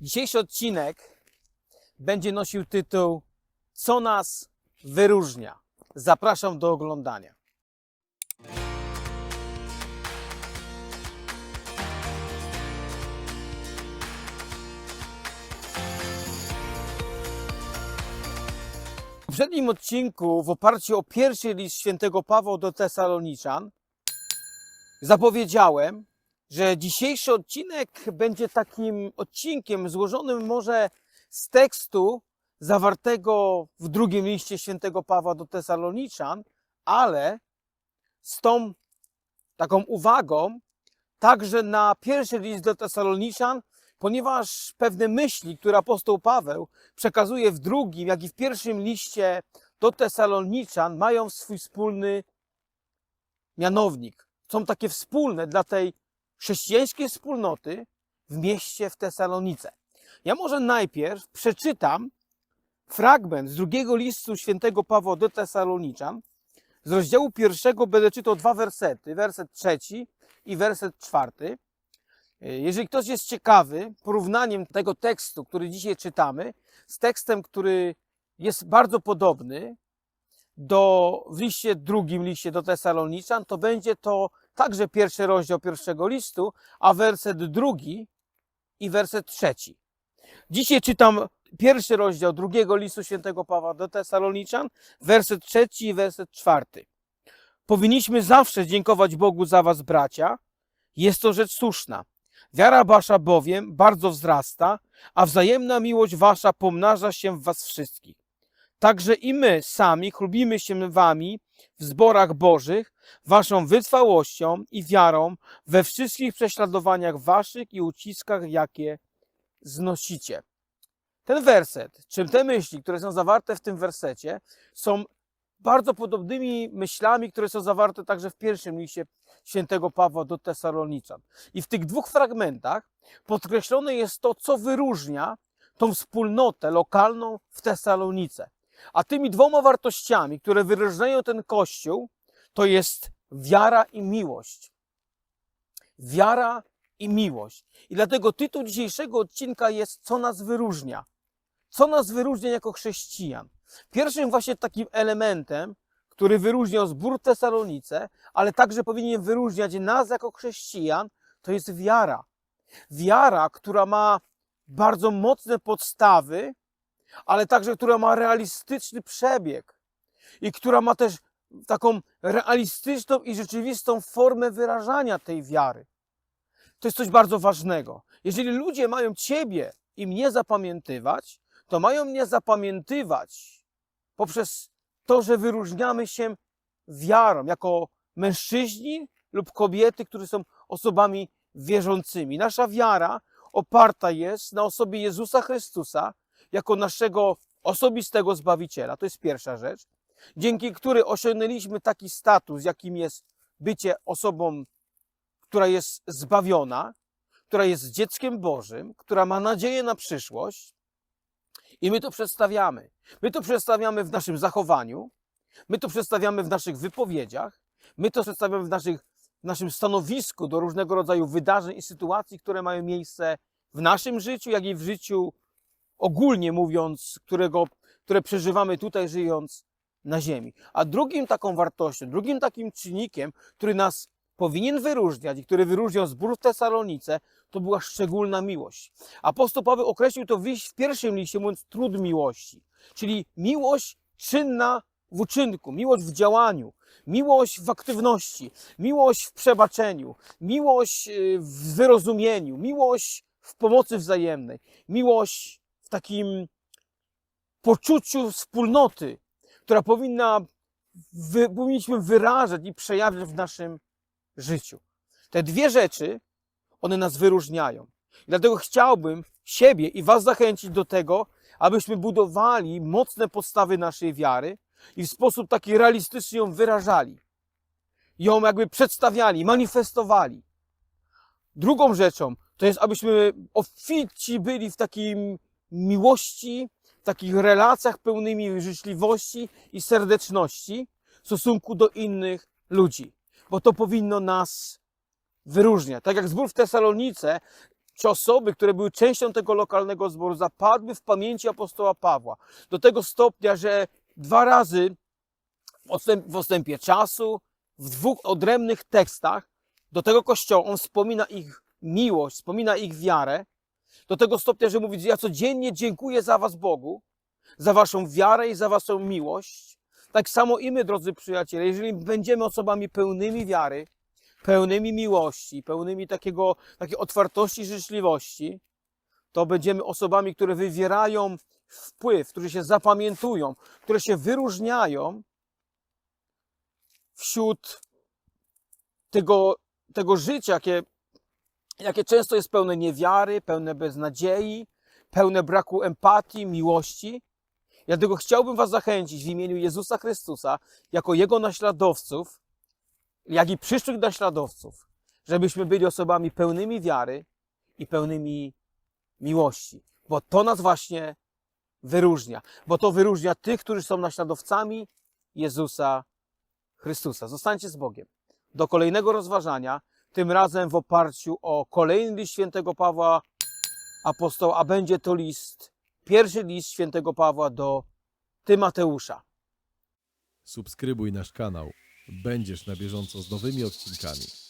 Dzisiejszy odcinek będzie nosił tytuł Co nas wyróżnia? Zapraszam do oglądania. W poprzednim odcinku, w oparciu o pierwszy list świętego Pawła do Tesaloniczan, zapowiedziałem, że dzisiejszy odcinek będzie takim odcinkiem złożonym może z tekstu zawartego w drugim liście świętego Pawła do Tesaloniczan, ale z tą taką uwagą także na pierwszy list do Tesaloniczan, ponieważ pewne myśli, które apostoł Paweł przekazuje w drugim, jak i w pierwszym liście do Tesaloniczan, mają swój wspólny mianownik. Są takie wspólne dla tej chrześcijańskiej wspólnoty w mieście w Tesalonice. Ja może najpierw przeczytam fragment z drugiego listu świętego Pawła do Tesaloniczan. Z rozdziału pierwszego będę czytał dwa wersety, werset trzeci i werset czwarty. Jeżeli ktoś jest ciekawy porównaniem tego tekstu, który dzisiaj czytamy, z tekstem, który jest bardzo podobny do, w liście drugim liście do Tesaloniczan, to będzie to także pierwszy rozdział pierwszego listu, a werset drugi i werset trzeci. Dzisiaj czytam pierwszy rozdział drugiego listu świętego Pawła do Tesaloniczan, werset trzeci i werset czwarty. Powinniśmy zawsze dziękować Bogu za was, bracia. Jest to rzecz słuszna. Wiara wasza bowiem bardzo wzrasta, a wzajemna miłość wasza pomnaża się w was wszystkich. Także i my sami chlubimy się wami w zborach bożych, waszą wytrwałością i wiarą we wszystkich prześladowaniach waszych i uciskach, jakie znosicie. Ten werset, czy te myśli, które są zawarte w tym wersecie, są bardzo podobnymi myślami, które są zawarte także w pierwszym liście świętego Pawła do Tesaloniczan. I w tych dwóch fragmentach podkreślone jest to, co wyróżnia tą wspólnotę lokalną w Tesalonice. A tymi dwoma wartościami, które wyróżniają ten kościół, to jest wiara i miłość. Wiara i miłość. I dlatego tytuł dzisiejszego odcinka jest Co nas wyróżnia? Co nas wyróżnia jako chrześcijan? Pierwszym właśnie takim elementem, który wyróżniał zbór Tesalonice, ale także powinien wyróżniać nas jako chrześcijan, to jest wiara. Wiara, która ma bardzo mocne podstawy, ale także która ma realistyczny przebieg i która ma też taką realistyczną i rzeczywistą formę wyrażania tej wiary. To jest coś bardzo ważnego. Jeżeli ludzie mają Ciebie i mnie zapamiętywać, to mają mnie zapamiętywać poprzez to, że wyróżniamy się wiarą jako mężczyźni lub kobiety, którzy są osobami wierzącymi. Nasza wiara oparta jest na osobie Jezusa Chrystusa jako naszego osobistego Zbawiciela. To jest pierwsza rzecz, dzięki której osiągnęliśmy taki status, jakim jest bycie osobą, która jest zbawiona, która jest dzieckiem Bożym, która ma nadzieję na przyszłość. I my to przedstawiamy. My to przedstawiamy w naszym zachowaniu, my to przedstawiamy w naszych wypowiedziach, my to przedstawiamy w, naszych, w naszym stanowisku do różnego rodzaju wydarzeń i sytuacji, które mają miejsce w naszym życiu, jak i w życiu ogólnie mówiąc, którego, które przeżywamy tutaj żyjąc na ziemi. A drugim taką wartością, drugim takim czynnikiem, który nas powinien wyróżniać i który wyróżniał zbór w Tesalonice, to była szczególna miłość. Apostoł Paweł określił to w pierwszym liście, mówiąc trud miłości, czyli miłość czynna w uczynku, miłość w działaniu, miłość w aktywności, miłość w przebaczeniu, miłość y, w wyrozumieniu, miłość w pomocy wzajemnej, miłość takim poczuciu wspólnoty, która powinna, wy, powinniśmy wyrażać i przejawiać w naszym życiu. Te dwie rzeczy, one nas wyróżniają. Dlatego chciałbym siebie i Was zachęcić do tego, abyśmy budowali mocne podstawy naszej wiary i w sposób taki realistyczny ją wyrażali. Ją jakby przedstawiali, manifestowali. Drugą rzeczą to jest, abyśmy ofici byli w takim miłości, takich relacjach pełnymi życzliwości i serdeczności w stosunku do innych ludzi, bo to powinno nas wyróżniać. Tak jak zbór w Tesalonice czy osoby, które były częścią tego lokalnego zboru, zapadły w pamięci apostoła Pawła. Do tego stopnia, że dwa razy w odstępie czasu, w dwóch odrębnych tekstach, do tego kościoła on wspomina ich miłość, wspomina ich wiarę. Do tego stopnia, że mówi, ja codziennie dziękuję za was Bogu, za waszą wiarę i za waszą miłość. Tak samo i my, drodzy przyjaciele, jeżeli będziemy osobami pełnymi wiary, pełnymi miłości, pełnymi takiego, takiej otwartości, życzliwości, to będziemy osobami, które wywierają wpływ, które się zapamiętują, które się wyróżniają wśród tego, tego życia, jakie, jakie często jest pełne niewiary, pełne beznadziei, pełne braku empatii, miłości. Dlatego chciałbym Was zachęcić w imieniu Jezusa Chrystusa, jako Jego naśladowców, jak i przyszłych naśladowców, żebyśmy byli osobami pełnymi wiary i pełnymi miłości, bo to nas właśnie wyróżnia, bo to wyróżnia tych, którzy są naśladowcami Jezusa Chrystusa. Zostańcie z Bogiem. Do kolejnego rozważania, tym razem w oparciu o kolejny list świętego Pawła apostoła, a będzie to list, pierwszy list świętego Pawła do Tymateusza. Subskrybuj nasz kanał. Będziesz na bieżąco z nowymi odcinkami.